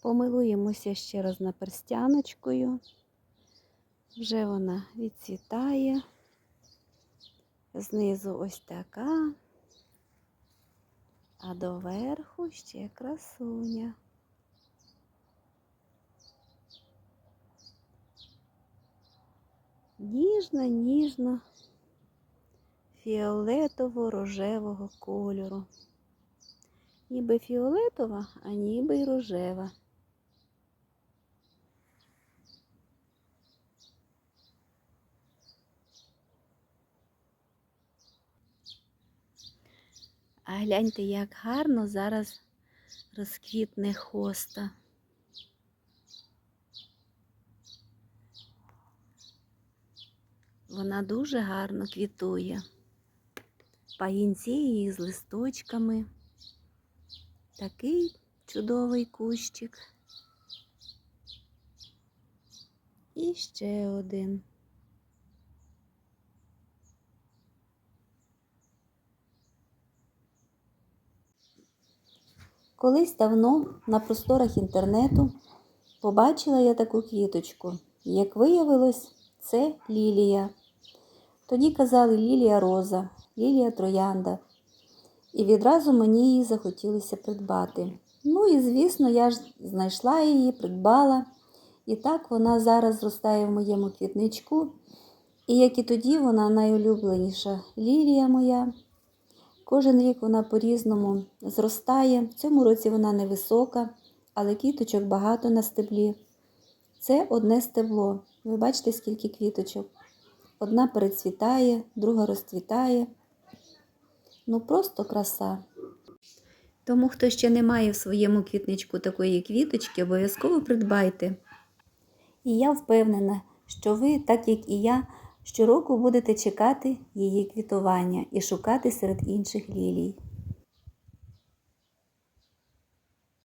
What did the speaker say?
Помилуємося ще раз наперстяночкою. Вже вона відцвітає. Знизу ось така, а доверху ще красуня. Ніжно, ніжно фіолетово-рожевого кольору. Ніби фіолетова, а ніби й рожева. А гляньте, як гарно зараз розквітне хоста. Вона дуже гарно квітує. Паїнці її з листочками. Такий чудовий кущик. І ще один. Колись давно на просторах інтернету побачила я таку квіточку. Як виявилось, це лілія. Тоді казали лілія роза, лілія троянда. І відразу мені її захотілося придбати. Ну і, звісно, я ж знайшла її, придбала. І так вона зараз зростає в моєму квітничку. І як і тоді, вона найулюбленіша лілія моя. Кожен рік вона по-різному зростає. В цьому році вона невисока, але квіточок багато на стеблі. Це одне стебло. Ви бачите, скільки квіточок. Одна перецвітає, друга розцвітає. Ну просто краса. Тому, хто ще не має в своєму квітничку такої квіточки, обов'язково придбайте. І я впевнена, що ви, так як і я, щороку будете чекати її квітування і шукати серед інших лілій.